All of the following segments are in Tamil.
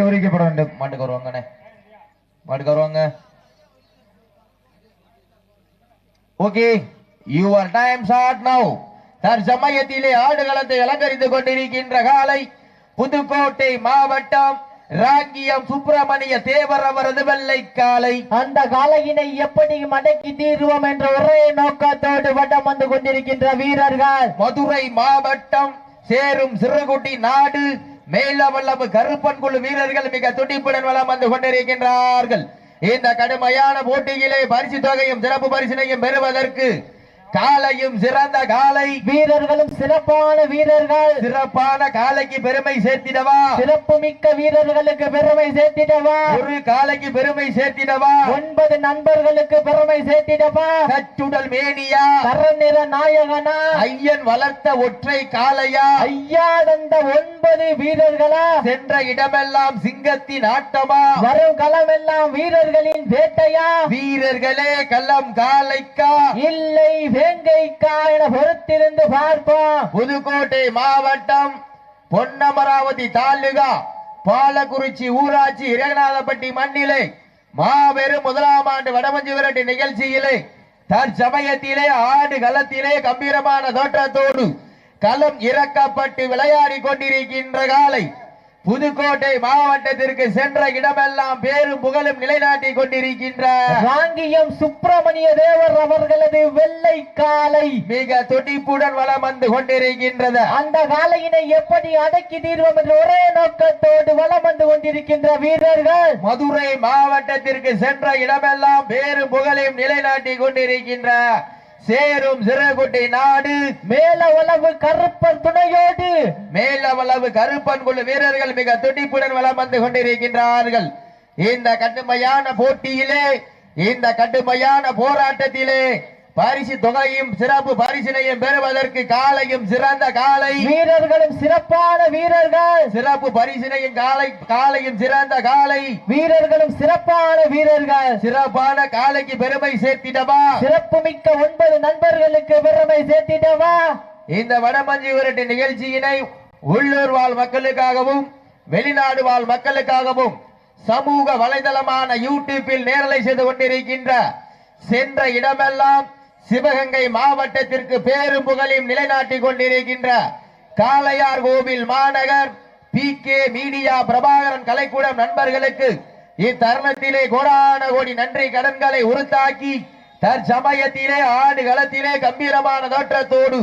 கௌரவிக்கப்பட வேண்டும். மாட்டுக்கு வருவாங்கண்ணே மாட்டுக்கு வருவாங்க. Okay your time short now தற்சமயத்திலே ஆடுகளத்தை அலங்கரித்துக் கொண்டிருக்கின்ற காலை புதுக்கோட்டை மாவட்டம் ராங்கியம் சுப்பிரமணிய தேவர் அவரது வெள்ளை காலை அந்த காலையினை எப்படி மடக்கி தீர்வோம் என்ற ஒரே நோக்கத்தோடு வட்டம் வந்து கொண்டிருக்கின்ற வீரர்கள். மதுரை மாவட்டம் சேரும் சிறுகுட்டி நாடு மேலவல்லபு கருப்பன் குழு வீரர்கள் மிக துடிப்புடன் வளம் வந்து கொண்டிருக்கின்றார்கள். இந்த கடுமையான போட்டியிலே பரிசு தொகையும் சிறப்பு பரிசினையும் பெறுவதற்கு காலையும் சிறந்த காலை வீரர்களும் சிறப்பான வீரர்கள். சிறப்பான காலைக்கு பெருமை சேர்த்திடவா? சிறப்பு மிக்க வீரர்களுக்கு பெருமை சேர்த்திடவா? ஒரு காலைக்கு பெருமை சேர்த்திடவா? ஒன்பது நண்பர்களுக்கு பெருமை சேர்த்திடவா? கச்சுடல் மேனியா? கரநிற நாயகனா? ஐயன் வளர்த்த ஒற்றை காளையா? ஐயா தந்த ஒன்பது வீரர்களா? சென்ற இடமெல்லாம் சிங்கத்தின் ஆட்டமா? வரும் களமெல்லாம் வீரர்களின் வேட்டையா? வீரர்களே களம் காலைக்கா இல்லை வேங்கைக்கா என பொறுத்திருந்து பார்ப்போம். புதுக்கோட்டை மாவட்டம் பொன்னமராவதி தாலுகா பாலக்குறிச்சி ஊராட்சி இரகநாதப்பட்டி மண்ணிலே மாபெரும் முதலாம் ஆண்டு வடமஞ்சி விரட்டு நிகழ்ச்சியிலே தற்சமயத்திலே ஆடு களத்திலே கம்பீரமான தோற்றத்தோடு களம் இறக்கப்பட்டு விளையாடி கொண்டிருக்கின்ற காலை புதுக்கோட்டை மாவட்டத்திற்கு சென்ற இடமெல்லாம் பேரும் புகழும் நிலைநாட்டி கொண்டிருக்கின்ற ராங்கியம் சுப்பிரமணிய தேவர் அவர்களது வெள்ளை காலை. மிக துடிப்புடன் வலம் வந்து கொண்டிருக்கின்றது. அந்த காலையினை எப்படி அடக்கி தீர்வோம் என்ற ஒரே நோக்கத்தோடு வலம் வந்து கொண்டிருக்கின்ற வீரர்கள். மதுரை மாவட்டத்திற்கு சென்ற இடமெல்லாம் பேரும் புகழையும் நிலைநாட்டி கொண்டிருக்கின்ற சேரும் சிறுகுட்டி நாடு மேலவளவு கருப்பன் துணையோடு. மேலவளவு கருப்பன் குழு வீரர்கள் மிக துடிப்புடன் வளம் வந்து கொண்டிருக்கின்றார்கள். இந்த கடுமையான போட்டியிலே இந்த கடுமையான போராட்டத்திலே பரிசு தொகையும் சிறப்பு பரிசினையும் பெறுவதற்கு காலையும் சிறந்த காலை வீரர்களும் சிறப்பான வீரர்கள். சிறப்பு பரிசினையும் காலை காலையும் சிறந்த காலை வீரர்களும் சிறப்பான வீரர்கள். சிறப்பான காலைக்கு பெருமை சேர்த்திடவா? சிறப்பு மிக்க ஒன்பது நண்பர்களுக்கு பெருமை சேர்த்திடவா? இந்த வடமஞ்சி விரட்டு நிகழ்ச்சியினை உள்ளூர் வாழ் மக்களுக்காகவும் வெளிநாடு வாழ் மக்களுக்காகவும் சமூக வலைதளமான யூடியூப்பில் நேரலை செய்து கொண்டிருக்கின்ற சென்ற இடமெல்லாம் சிவகங்கை மாவட்டத்திற்கு பேரும் புகழையும் நிலைநாட்டி கொண்டிருக்கின்ற காளையார் கோவில் மாநகர் பி கே மீடியா பிரபாகரன் கலைக்கூடம் நண்பர்களுக்கு இத்தருணத்திலே கோடான கோடி நன்றி கடன்களை உறுத்தாக்கி தற்சமயத்திலே ஆடு களத்திலே கம்பீரமான தோற்றத்தோடு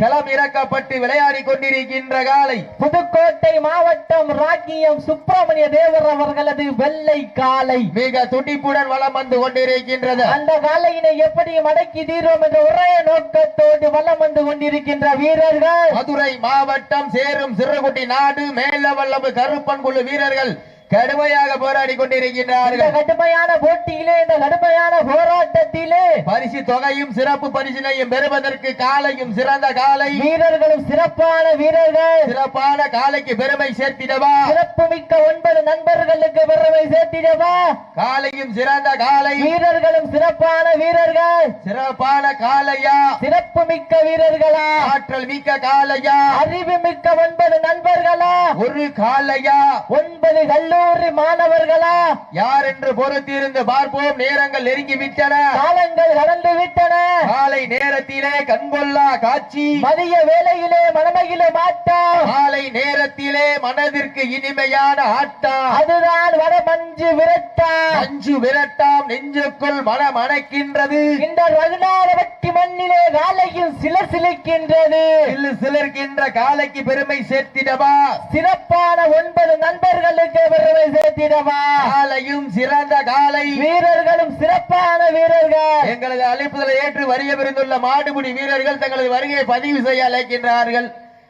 களம் இறக்கப்பட்டு விளையாடி கொண்டிருக்கின்ற காலை புதுக்கோட்டை மாவட்டம் ராக்கியம் சுப்பிரமணிய தேவர் அவர்களது வெள்ளை காலை. மிக துடிப்புடன் வலம் வந்து கொண்டிருக்கின்றது. அந்த காலையினை எப்படி மடக்கி தீர்வோம் என்ற ஒரே நோக்கத்தோடு வலம் வந்து கொண்டிருக்கின்ற வீரர்கள். மதுரை மாவட்டம் சேரும் சிறுகுட்டி நாடு மேலவல்லபு கருப்பன் குழு வீரர்கள் கடுமையாக போராடி கொண்டிருக்கின்றார்கள். கடுமையான போட்டியிலே இந்த கடுமையான போராட்டத்திலே பரிசு தொகையும் சிறப்பு பரிசினையும் பெறுவதற்கு காலையும் சிறந்த காலை. வீரர்களும் சிறப்பான வீரர்கள். சிறப்பான காலைக்கு பெருமை சேர்த்திடவா? சிறப்பு மிக்க ஒன்பது நண்பர்களுக்கு பெருமை சேர்த்திடவா? காலையும் சிறந்த காலை. வீரர்களும் சிறப்பான வீரர்கள். சிறப்பான காலையா? சிறப்பு மிக்க வீரர்களா? ஆற்றல் மிக்க காலையா? அறிவு மிக்க ஒன்பது நண்பர்களா? ஒரு காலையா? ஒன்பது கல்லூரி மாணவர்களா? யார் என்று பொறுத்திருந்து பார்ப்போம். நேரங்கள் நெருங்கி விட்டன காலங்கள் கடந்து விட்டன காலை நேரத்திலே கண்கொள்ளா காட்சி. மதிய வேளையிலே மனமகிழ மாட்டோம் காலை நேரத்திலே மனதிற்கு இனிமையான ஆட்டம் அதுதான் வட மஞ்சு விரட்டா. அஞ்சு விரட்டாம் நெஞ்சுக்குள் மனம் அணைக்கின்றது. இந்த ரகுநாதவட்டி மண்ணிலே காலையும் சில சிலிக்கின்றது சிலு சிலிர்க்கின்ற காலைக்கு பெருமை சேர்த்திடவா? சிறப்பான ஒன்பது நண்பர்களுக்கு பெருமை சேர்த்திடவா? காலையும் சிறந்த காலை. வீரர்களும் சிறப்பான வீரர்கள். எங்களது அழைப்புதலை ஏற்று வருகை புரிந்துள்ள மாடுபிடி வீரர்கள் தங்களது வருகையை பதிவு செய்ய அழைக்கின்றார்கள்.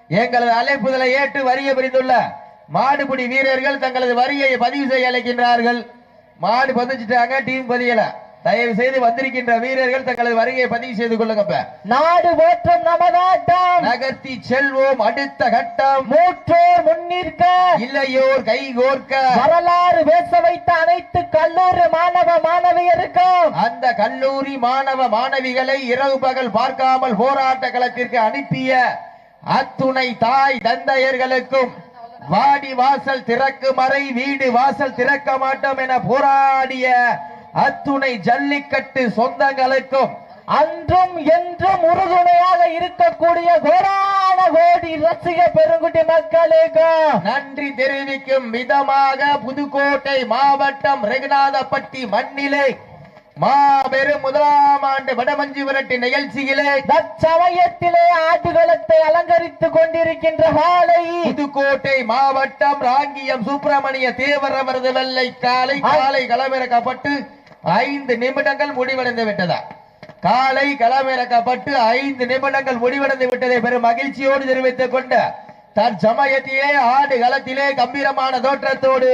எங்களது அழைப்புதலை ஏற்று வருகை புரிந்துள்ள மாடுபிடி வீரர்கள் தங்களது வருகையை பதிவு செய்ய அழைக்கின்றார்கள். மாடு பதிச்சுட்டாங்க டீம் பதியல. தயவு செய்து வந்திருக்கின்ற வீரர்கள் தங்களது வருகையை பதிவு செய்து கொள்ளுங்கப்ப நாடு போற்றும் நமதாட்டம். நகர்த்தி செல்வோம் அடுத்த கட்டம். மூற்றோர் முன்னிற்க. இல்லையோர் கை கோர்க்க. வரலாறு பேச வைத்த அனைத்து கல்லூரி மாணவ மாணவியருக்கும். அந்த கல்லூரி மாணவ மாணவிகளை இரவு பகல் பார்க்காமல் போராட்ட களத்திற்கு அனுப்பிய அத்துணை தாய் தந்தையர்களுக்கும் வாடி வாசல் திறக்கும் மறை வீடு வாசல் திறக்க மாட்டோம் என போராடிய அத்துணை ஜல்லிக்கட்டு சொந்தங்களுக்கும் அன்றும் என்றும் உறுதுணையாக இருக்கக்கூடிய கோடான கோடி ரசிக பெருங்குட்டி மக்களுக்கும் நன்றி தெரிவிக்கும் விதமாக புதுக்கோட்டை மாவட்டம் ரெகுநாதப்பட்டி மண்ணிலே மாபெரும் முதலாம் ஆண்டு வடமஞ்சி விரட்டு நிகழ்ச்சியிலே தற்சமயத்திலே ஆட்டுகளத்தை அலங்கரித்துக் கொண்டிருக்கின்ற காலை புதுக்கோட்டை மாவட்டம் ராங்கியம் சுப்பிரமணிய தேவர் அவரது வெள்ளை காலை காலை களமிறக்கப்பட்டு ஐந்து நிமிடங்கள் முடிவடைந்து விட்டதா? காலை களமிறக்கப்பட்டு ஐந்து நிமிடங்கள் முடிவடைந்து விட்டதை பெரும் மகிழ்ச்சியோடு தெரிவித்துக் கொண்டு தற்சமயத்திலே ஆடு களத்திலே கம்பீரமான தோற்றத்தோடு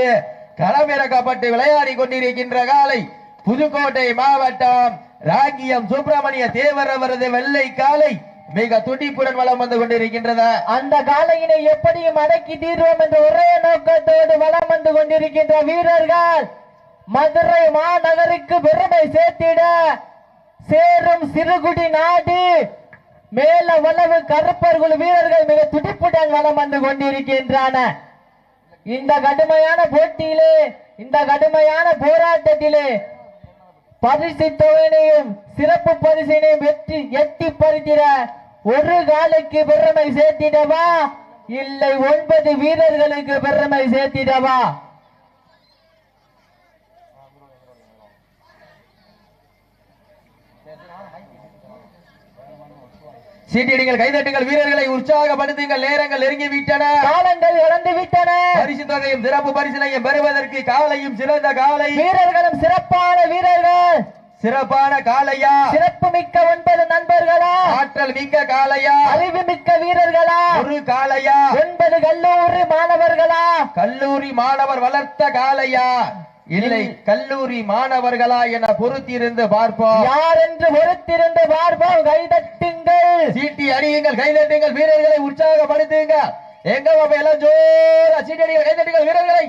களமிறக்கப்பட்டு விளையாடி கொண்டிருக்கின்ற காலை புதுக்கோட்டை மாவட்டம் ராங்கியம் சுப்பிரமணிய தேவர் அவரது வெள்ளை காலை மிக துடிப்புடன் வளம் வந்து கொண்டிருக்கின்றதா? அந்த காலையினை எப்படியும் அடக்கி தீர்வோம் என்ற ஒரே நோக்கத்தோடு வளம் வந்து கொண்டிருக்கின்ற வீரர்கள் மதுரை மாநகருக்கு பெருமை சேர்த்திட சேரும் சிறுகுடி நாடு மேல வளவு கருப்பர் குழு வீரர்கள் மிக துடிப்புடன் வளம் வந்து கொண்டிருக்கின்றன. இந்த கடுமையான போட்டியிலே இந்த கடுமையான போராட்டத்திலே பரிசு தொகையினையும் சிறப்பு பரிசினையும் வெற்றி எட்டி பறித்திட ஒரு காலுக்கு பெருமை சேர்த்திடவா? இல்லை ஒன்பது வீரர்களுக்கு பெருமை சேர்த்திடவா? சீட்டியடிகள் கைதட்டுங்கள் வீரர்களை உற்சாகப்படுத்துங்கள் நேரங்கள் நெருங்கி விட்டன காலங்கள் இழந்து விட்டன பரிசு தொகையும் சிறப்பு பரிசினையும் பெறுவதற்கு காலையும் சிறந்த காலை வீரர்களும் சிறப்பான வீரர்கள். சிறப்பான காளையா? சிறப்பு மிக்க ஒன்பது நண்பர்களா? ஆற்றல் மிக்க காளையா? அறிவு மிக்க வீரர்களா? ஒரு காளையா? ஒன்பது கல்லூரி மாணவர்களா? கல்லூரி மாணவர் வளர்த்த காளையா? இல்லை கல்லூரி மாணவர்களா என பொறுத்திருந்து பார்ப்போம். யார் என்று பொறுத்திருந்து பார்ப்போம்? கைதட்டுங்கள். சீட்டி அடியுங்கள் கைதட்டுங்கள் வீரர்களை உற்சாகப்படுத்துங்க எங்க எல்லாம் ஜோரா சீட்டி அடிகள் கைதட்டுங்கள் வீரர்களை.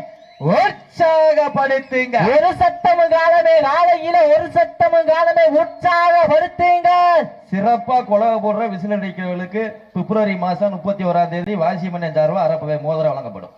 உற்சாகப்படுத்துங்க. ஒரு சத்தமும் காலமே காலையில ஒரு சத்தமும் காலமே உற்சாகப்படுத்துங்கள் சிறப்பா கொலவை போடுற விசில் அடிக்கிறவர்களுக்கு பிப்ரவரி மாசம் முப்பத்தி ஓராம் தேதி வாசிமன் சார்பா அரப்பகை மோதிரம் வழங்கப்படும்.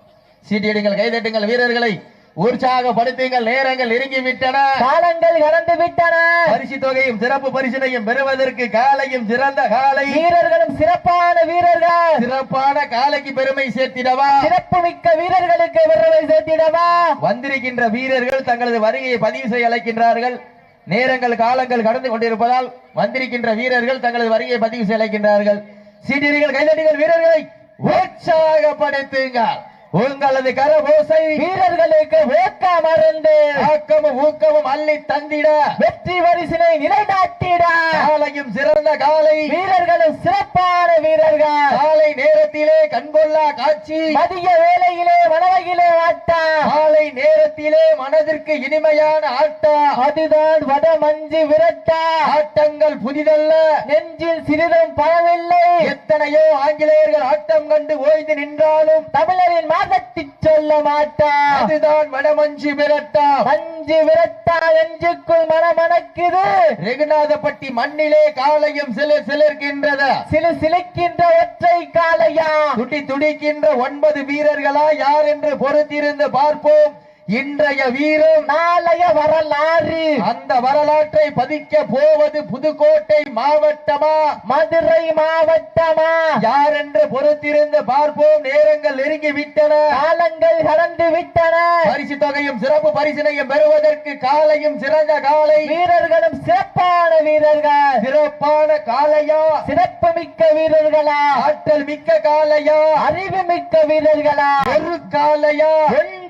சீட்டியடிங்கள் கைதட்டுங்கள் வீரர்களை. உற்சாகப்படுத்துங்கள் நேரங்கள் நெருங்கி விட்டன காலங்கள் கடந்து விட்டன. பரிசு தொகையும் சிறப்பு பரிசினையும் பெறுவதற்கு காலையும் சிறந்த காலை. வீரர்களும் சிறப்பான வீரர்கள். சிறப்பான காலைக்கு பெருமை சேர்த்திடவா? சிறப்பு மிக்க வீரர்களுக்கு விருதை சேர்த்திடவா? வந்திருக்கின்ற வீரர்கள் தங்களது வருகையை பதிவு செய்ய அழைக்கின்றார்கள். நேரங்கள் காலங்கள் கடந்து கொண்டிருப்பதால் வந்திருக்கின்ற வீரர்கள் தங்களது வருகையை பதிவு செய்ய அழைக்கின்றார்கள். சீட்டியடிகள் கைதட்டிகள் வீரர்களை. உற்சாகப்படுத்துங்கள். உங்களது கரபோசை வீரர்களுக்கு வேக்க மருந்து. ஆக்கமும் ஊக்கமும் அள்ளி தந்திட. வெற்றி வரிசினை நிலைநாட்டிட. காலையும் சிறந்த காலை. வீரர்களும் சிறப்பான வீரர்கள். காலை நேரத்திலே கண்கொள்ளா காட்சி. மதிய வேலையிலே வனவகிலே ஆட்டா. காலை நேரத்திலே மனதிற்கு இனிமையான ஆட்டம் அதுதான் வட மஞ்சு விரட்டா. ஆட்டங்கள் புதிதல்ல. நெஞ்சில் சிறிதும் பழமில்லை. எத்தனையோ ஆங்கிலேயர்கள் ஆட்டம் கண்டு ஓய்ந்து நின்றாலும் தமிழரின் மாதத்தி சொல்ல மாட்டா. அதுதான் வடமஞ்சி விரட்டா. மஞ்சு விரட்டா நெஞ்சுக்குள் மனமணக்குது. ரெகுநாதப்பட்டி மண்ணிலே காலையும் சில சிலிர்க்கின்றது. சிலு சிலுக்கின்ற ஒற்றை காளையா? துடி துடிக்கின்ற ஒன்பது வீரர்களா யார் என்று பொறுத்திருந்து பார்ப்போம். இன்றைய வீரம் நாளைய வரலாறு. அந்த வரலாற்றை பதிக்க போவது புதுக்கோட்டை மாவட்டமா? மதுரை மாவட்டமா? யார் என்று பொறுத்திருந்து பார்ப்போம். நேரங்கள் நெருங்கி விட்டன காலங்கள் கடந்து விட்டன பரிசு தொகையும் சிறப்பு பரிசினையும் பெறுவதற்கு காலையும் சிறந்த காலை. வீரர்களும் சிறப்பான வீரர்கள். சிறப்பான காளையா சிறப்பு மிக்க வீரர்களா? ஆற்றல் மிக்க காளையா அறிவு மிக்க வீரர்களா? ஒரு காளையா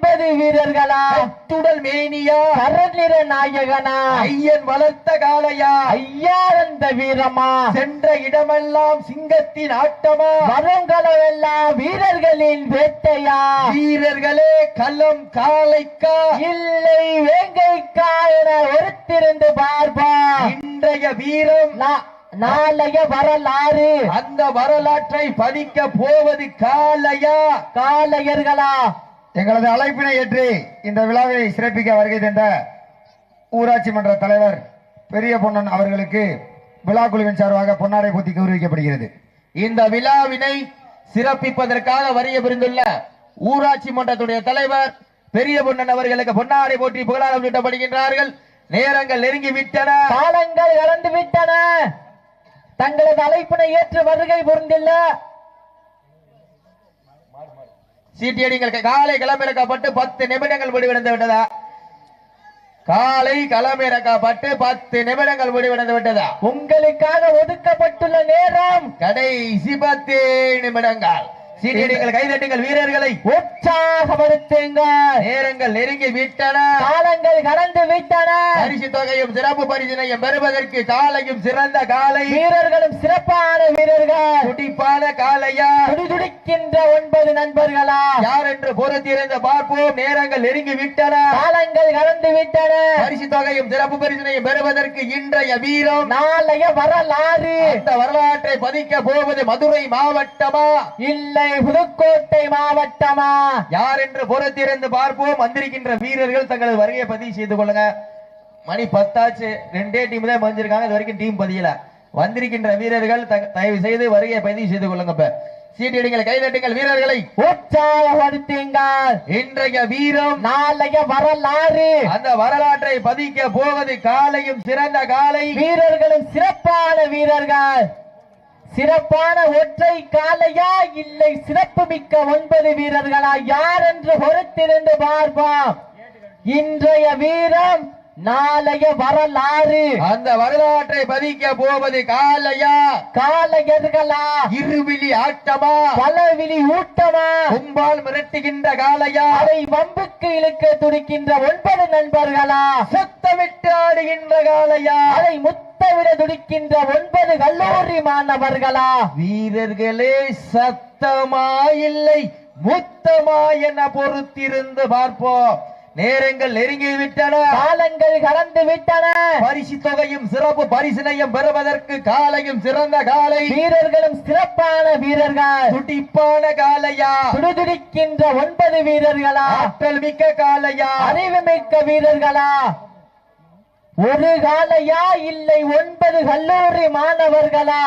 ஒன்பது வீரர்களா? துடல் மேனியா? கரநிற நாயகனா? ஐயன் வளர்த்த காளையா? ஐயாரந்த வீரமா? சென்ற இடமெல்லாம் சிங்கத்தின் ஆட்டமா? வருங்களவெல்லாம் வீரர்களின் வேட்டையா? வீரர்களே களம் காளைக்கா? இல்லை வேங்கைக்கா என ஒருத்திருந்து பார்ப்பா. இன்றைய வீரம்? நாளைய வரலாறு. அந்த வரலாற்றை பதிக்க போவது காளையா? காளையர்களா? எங்களது அழைப்பினை ஏற்று இந்த விழாவை சிறப்பிக்க வருகை தந்த ஊராட்சி மன்ற தலைவர் பெரிய பொன்னன் அவர்களுக்கு விழா குழுவின் சார்பாக பொன்னாரை பூத்தி கௌரவிக்கப்படுகிறது இந்த விழாவினை சிறப்பிப்பதற்காக வரிய புரிந்துள்ள ஊராட்சி மன்றத்துடைய தலைவர் பெரிய பொன்னன் அவர்களுக்கு பொன்னாரை போற்றி புகழாரம் சூட்டப்படுகின்றார்கள். நேரங்கள் நெருங்கி விட்டன காலங்கள் இழந்து விட்டன தங்களது அழைப்பினை ஏற்று வருகை புரிந்துள்ள சீட்டியடிங்கள் காலை களமிறக்கப்பட்டு பத்து நிமிடங்கள் முடிவடைந்து விட்டதா? காலை களமிறக்கப்பட்டு பத்து நிமிடங்கள் முடிவடைந்து விட்டதா? உங்களுக்காக ஒதுக்கப்பட்டுள்ள நேரம் கடைசி பத்து நிமிடங்கள். சீட்டியடிங்கள் கைதட்டுங்கள் வீரர்களை. உற்சாகப்படுத்துங்கள். நேரங்கள் நெருங்கி விட்டன. காலங்கள் கடந்து விட்டன. பரிசு தொகையும் சிறப்பு பரிசினையும் பெறுவதற்கு காலையும் சிறந்த காலை. வீரர்களும் சிறப்பான வீரர்கள். துடிப்பான காலையா? துடிதுடிக்கின்ற ஒன்பது நண்பர்களா? யார் என்று பொறுத்திருந்து பார்ப்போம். நேரங்கள் நெருங்கி விட்டன. காலங்கள் கடந்து விட்டன. பரிசு தொகையும் சிறப்பு பரிசினையும் பெறுவதற்கு இன்றைய வீரம். நாளைய வரலாறு. அந்த வரலாற்றை பதிக்க போவது மதுரை மாவட்டமா? இல்லை. புதுக்கோட்டை மாவட்டமா? யார் என்று பொறுத்திருந்து பார்ப்போம். வந்திருக்கின்ற வீரர்கள் தங்களது வருகையை பதிவு செய்து கொள்ளுங்க. மணி பத்தாச்சு. ரெண்டே டீம் தான் வந்திருக்காங்க இது வரைக்கும் டீம் பதியல. வந்திருக்கின்ற வீரர்கள் தயவு செய்து வருகையை பதிவு செய்து கொள்ளுங்க இப்ப. சீட்டிடுங்கள் கைதட்டுங்கள் வீரர்களை. உற்சாகப்படுத்துங்கள். இன்றைய வீரம் நாளைய வரலாறு. அந்த வரலாற்றை பதிக்க போவது காலையும் சிறந்த காலை. வீரர்களும் சிறப்பான வீரர்கள். சிறப்பான ஒற்றை காலையா இல்லை சிறப்பு மிக்க ஒன்பது வீரர்களா? யார் என்று பொறுத்திருந்து பார்ப்போம். இன்றைய வீரம் நாளைய வரலாறு. அந்த வரலாற்றை பதிக்க போவது காலையா? காலையர்களா இருவிழி ஆட்டமா? பலவிழி ஊட்டமா? கும்பால் மிரட்டுகின்ற காலையா? அதை வம்புக்கு இழுக்க துடிக்கின்ற ஒன்பது நண்பர்களா? சத்தமிட்டு ஆடுகின்ற காலையா? அதை முத்தவிட துடிக்கின்ற ஒன்பது கல்லூரி மாணவர்களா? வீரர்களே சத்தமா இல்லை முத்தமா என பொறுத்திருந்து பார்ப்போம். நேரங்கள் நெருங்கி விட்டன காலங்கள் கடந்து விட்டன பரிசு தொகையும் சிறப்பு பரிசினையும் பெறுவதற்கு காலையும் சிறந்த காலை. வீரர்களும் சிறப்பான வீரர்கள். துடிப்பான காலையா? துடிதுடிக்கின்ற ஒன்பது வீரர்களா? ஆற்றல் மிக்க காலையா? அறிவு மிக்க வீரர்களா? ஒரு காலையா இல்லை ஒன்பது கல்லூரி மாணவர்களா?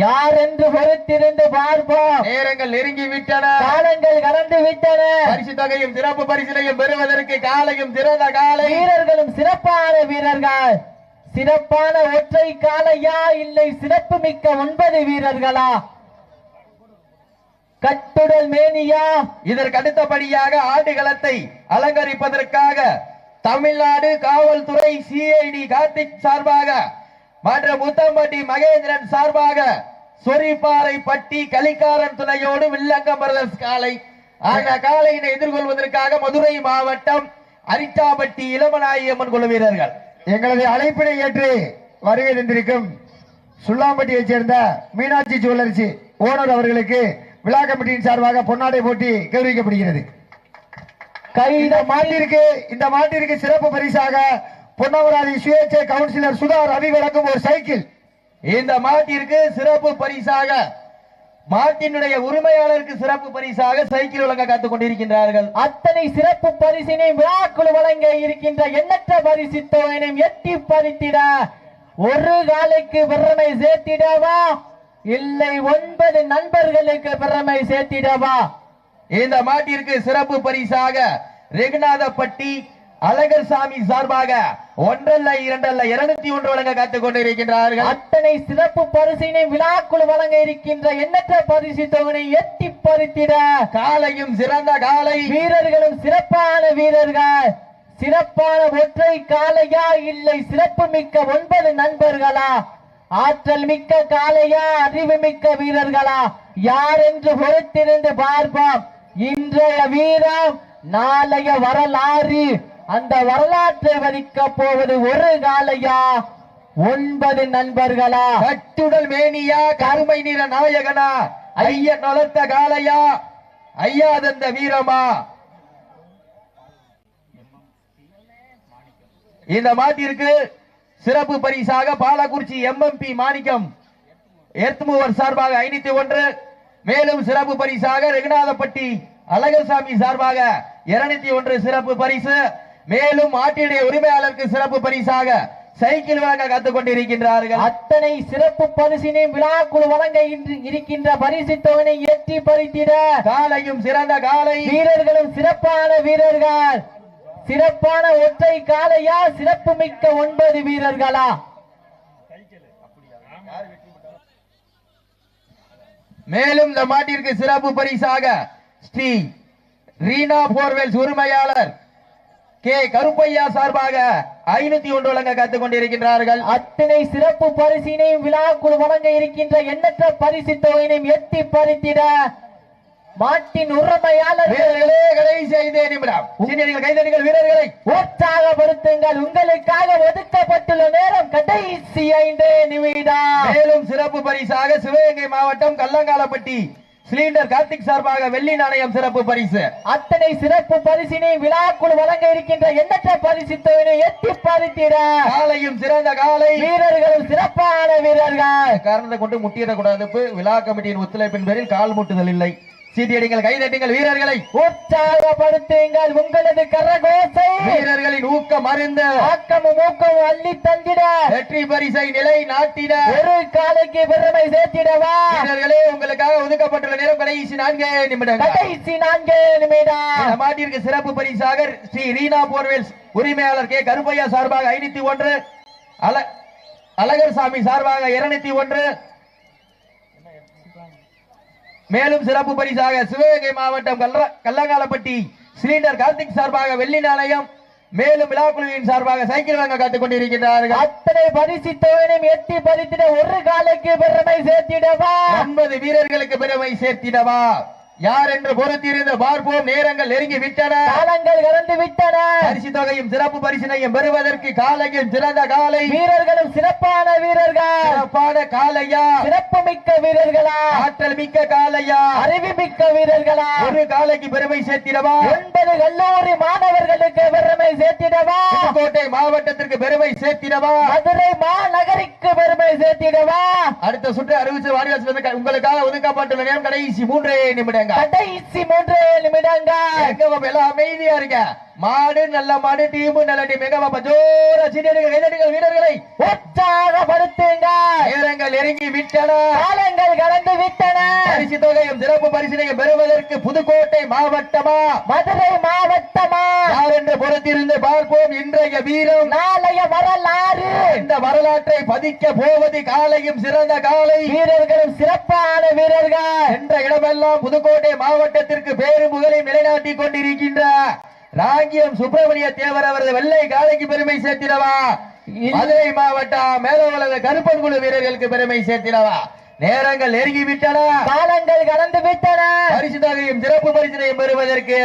யார் என்று பொறுத்திருந்து பார்ப்போம். நேரங்கள் நெருங்கி விட்டன காலங்கள் கடந்து விட்டன பரிசு தொகையும் சிறப்பு பரிசினையும் பெறுவதற்கு காலையும் சிறந்த காலை. வீரர்களும் சிறப்பான வீரர்கள். சிறப்பான ஒற்றை காலையா இல்லை சிறப்பு மிக்க ஒன்பது வீரர்களா? கட்டுடல் மேனியா? இதற்கு அடுத்தபடியாக ஆடுகளத்தை அலங்கரிப்பதற்காக தமிழ்நாடு காவல்துறை சிஐடி கார்த்திக் சார்பாக மற்றும் முத்தம்பட்டி மகேந்திரன் சார்பாக சொரிப்பாறை பட்டி கலிக்காரன் துணையோடு வில்லங்கம் பிரதர்ஸ் காலை அந்த காலையினை எதிர்கொள்வதற்காக மதுரை மாவட்டம் அரிட்டாபட்டி இளமநாயகம்மன் குழு வீரர்கள். எங்களது அழைப்பினை ஏற்று வருகை தந்திருக்கும் சுல்லாம்பட்டியைச் சேர்ந்த மீனாட்சி ஜுவல்லரிசி ஓனர் அவர்களுக்கு விழா கமிட்டியின் சார்பாக பொன்னாடை போட்டி கௌரவிக்கப்படுகிறது. கை இந்த மாட்டிற்கு இந்த மாட்டிற்கு சிறப்பு பரிசாக பொன்னமராதி சுயேட்சை கவுன்சிலர் சுதா ரவி வழங்கும் ஒரு சைக்கிள். இந்த மாட்டிற்கு சிறப்பு பரிசாக மாட்டினுடைய உரிமையாளருக்கு சிறப்பு பரிசாக சைக்கிள் வழங்க காத்துக் கொண்டிருக்கின்றார்கள். அத்தனை சிறப்பு பரிசினை விழாக்குழு வழங்க இருக்கின்ற எண்ணற்ற பரிசு தொகையினையும் எட்டி பறித்திட ஒரு காலைக்கு பெருமை சேர்த்திடவா? இல்லை ஒன்பது நண்பர்களுக்கு பெருமை சேர்த்திடவா? இந்த மாட்டிற்கு சிறப்பு பரிசாக ரெகுநாதப்பட்டி அழகர் சாமி சார்பாக ஒன்றல்ல இரண்டல்ல இருநூத்தி ஒன்று வழங்க காத்துக் கொண்டிருக்கின்றார்கள். அத்தனை சிறப்பு பரிசினை விழாக்குழு வழங்க இருக்கின்ற எண்ணற்ற பரிசு தொகையினை எட்டி பறித்திட. காலையும் சிறந்த காலை. வீரர்களும் சிறப்பான வீரர்கள். சிறப்பான ஒற்றை காளையா இல்லை சிறப்பு மிக்க ஒன்பது நண்பர்களா? ஆற்றல் மிக்க காளையா அறிவு மிக்க வீரர்களா? யார் என்று பொறுத்திருந்து பார்ப்போம். இன்றைய வீரம் நாளைய வரலாறு. அந்த வரலாற்றை வதிக்க போவது ஒரு காலையா? ஒன்பது நண்பர்களா? கட்டுடல் மேனியா கருமை நிற நாயகனா? ஐயன் வளர்த்த காலையா ஐயா தந்த வீரமா? இந்த மாட்டிற்கு சிறப்பு பரிசாக பாலக்குறிச்சி எம்எம்பி மாணிக்கம். எர்த்மூவர் சார்பாக ஐநூத்தி ஒன்று. மேலும் சிறப்பு பரிசாக ரெகுநாதப்பட்டி அழகசாமி சார்பாக இருநூத்தி ஒன்று சிறப்பு பரிசு. மேலும் மாட்டினுடைய உரிமையாளருக்கு சிறப்பு பரிசாக சைக்கிள் வழங்க காத்துக் கொண்டிருக்கின்றார்கள். அத்தனை சிறப்பு பரிசினை விழாக்குழு வழங்க இருக்கின்ற பரிசு தொகையை எட்டி பறித்திட காலையும் சிறந்த காலை. வீரர்களும் சிறப்பான வீரர்கள். சிறப்பான ஒற்றை காளையா சிறப்பு மிக்க ஒன்பது வீரர்களா? மேலும் இந்த மாட்டிற்கு சிறப்பு பரிசாக ஸ்ரீ ரீனா போர்வெல்ஸ் உரிமையாளர் கே கருப்பையா சார்பாக ஐநூத்தி ஒன்று வழங்க காத்துக் கொண்டிருக்கின்றார்கள். அத்தனை சிறப்பு பரிசினையும் விழாக்குழு வழங்க இருக்கின்ற எண்ணற்ற பரிசு தொகையினையும் எட்டி பறித்திட மாட்டின் உரிமையாளர்கள். வீரர்களே கடைசி ஐந்தே நிமிடம். சீனியர்கள் கைதடிகள் வீரர்களை உற்சாகப்படுத்துங்கள். உங்களுக்காக ஒதுக்கப்பட்டுள்ள நேரம் கடைசி ஐந்தே நிமிடம். மேலும் சிறப்பு பரிசாக சிவகங்கை மாவட்டம் கல்லங்காலப்பட்டி சிலிண்டர் கார்த்திக் சார்பாக வெள்ளி நாணயம் சிறப்பு பரிசு. அத்தனை சிறப்பு பரிசினை விழாக்குழு வழங்க இருக்கின்ற எண்ணற்ற பரிசு தொகையினை எட்டி பறித்திட காலையும் சிறந்த காலை. வீரர்களும் சிறப்பான வீரர்கள். காரணத்தை கொண்டு முட்டியிடக்கூடாது விழா கமிட்டியின் ஒத்துழைப்பின் பேரில் கால் முட்டுதல் இல்லை. சீட்டியடிங்கள் கைதட்டுங்கள் வீரர்களை. உற்சாகப்படுத்துங்கள் உங்களது கரகோசை. வீரர்களின் ஊக்கம் அறிந்து. ஆக்கமும் ஊக்கமும் அள்ளி தந்திட. வெற்றி பரிசை நிலை நாட்டிட. ஒரு காலைக்கு பெருமை சேர்த்திடவா. வீரர்களே உங்களுக்காக ஒதுக்கப்பட்டுள்ள நேரம் கடைசி நான்கே நிமிடங்கள். கடைசி நான்கு நிமிடம். மாட்டிற்கு சிறப்பு பரிசாக ஸ்ரீ ரீனா போர்வெல்ஸ் உரிமையாளர் கே. கருப்பையா சார்பாக ஐநூத்தி ஒன்று. அல அழகர் சாமி சார்பாக இருநூத்தி ஒன்று. மேலும் சிறப்பு பரிசாக சிவகங்கை மாவட்டம் கல்ல கல்லங்காலப்பட்டி சிலிண்டர் கார்த்திக் சார்பாக வெள்ளி நாணயம் மேலும் விழாக்குழுவின் சார்பாக சைக்கிள் வாங்க காத்துக் கொண்டிருக்கிறார்கள் அத்தனை பரிசு தொகையினையும் எட்டி பறித்திட ஒரு காலைக்கு பெருமை சேர்த்திடவா? ஒன்பது வீரர்களுக்கு பெருமை சேர்த்திடவா? யார் என்று பொறுத்திருந்து பார்ப்போம். நேரங்கள் நெருங்கி விட்டன. காலங்கள் கடந்து விட்டன. பரிசு தொகையும் சிறப்பு பரிசினையும் பெறுவதற்கு காலையும் சிறந்த காலை. வீரர்களும் சிறப்பான வீரர்கள். சிறப்பான காலையா? சிறப்பு மிக்க வீரர்களா? ஆற்றல் மிக்க காலையா அறிவு மிக்க வீரர்களா? ஒரு காலைக்கு பெருமை சேர்த்திடவா? ஒன்பது கல்லூரி மாணவர்களுக்கு பெருமை சேர்த்திடவா? புதுக்கோட்டை மாவட்டத்திற்கு பெருமை சேர்த்திடவா? மதுரை மாநகரிக்கு பெருமை சேர்த்திடவா? அடுத்த சுற்று அறிவிச்சு வாடிவாசல் உங்களுக்காக ஒதுக்கப்பட்டுள்ள நேரம் கடைசி மூன்றே நிமிடங்கள். கடைசி மூன்று நிமிடங்கள். எல்லாம் அமைதியா இருக்க மாடு நல்ல மாடு டீம் நல்ல டீம். எங்க பாப்பா ஜோர சீனியர்கள் கைதடிகள் வீரர்களை உற்சாகப்படுத்துங்க நேரங்கள் நெருங்கி விட்டன. காலங்கள் கடந்து விட்டன. பரிசு தொகையும் சிறப்பு பரிசினையும் பெறுவதற்கு புதுக்கோட்டை மாவட்டமா? மதுரை மாவட்டமா? யார் என்று பொறுத்திருந்து பார்ப்போம் இன்றைய வீரம். நாளைய வரலாறு. இந்த வரலாற்றை பதிக்க போவது காலையும் சிறந்த காலை. வீரர்களும் சிறப்பான வீரர்கள். என்ற இடமெல்லாம் புதுக்கோட்டை மாவட்டத்திற்கு பேரும் புகழையும் நிலைநாட்டிக் கொண்டிருக்கின்ற ராங்கியம் சுப்பிரமணிய தேவர் அவரது வெள்ளை காலைக்கு பெருமை சேர்த்திடவா? மதுரை மாவட்டம் மேலவளது கருப்பன் குழு வீரர்களுக்கு பெருமை சேர்த்திடவா? நேரங்கள் நெருங்கி விட்டன காலங்கள் கடந்து விட்டன பரிசு தொகையும் சிறப்பு பரிசினையும் பெறுவதற்கு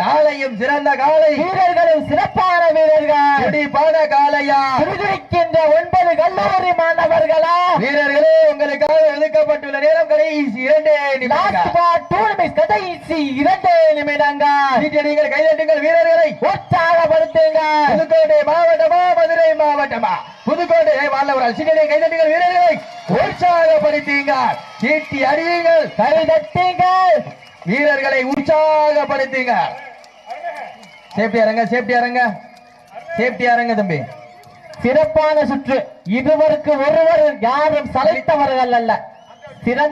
காலையும் சிறந்த காலை வீரர்களும் சிறப்பான வீரர்கள். துடிப்பான காலையா துடிதுடிக்கின்ற ஒன்பது கல்லூரி மாணவர்களா? வீரர்களே உங்களுக்காக ஒதுக்கப்பட்டுள்ள நேரம் கடைசி இரண்டே நிமிடங்கள். கடைசி இரண்டு நிமிடங்கள். சீட்டடிகள் கைதட்டுங்கள் வீரர்களை. உற்சாகப்படுத்துங்க புதுக்கோட்டை மாவட்டமா மதுரை புதுக்கோட்டை மாணவர்கள் சீட்டடிகள் கைதட்டுங்கள் வீரர்களை உற்சாகப்படுத்தீங்கள். கீட்டி அறியுங்கள் கைதட்டுங்கள் வீரர்களை உற்சாகப்படுத்தீங்க சேஃப்டி அரங்க சேஃப்டி அரங்க சேஃப்டி அரங்க தம்பி. சிறப்பான சுற்று. இருவருக்கு ஒருவர் யாரும் சலைத்தவர்கள் அல்ல. சிறந்த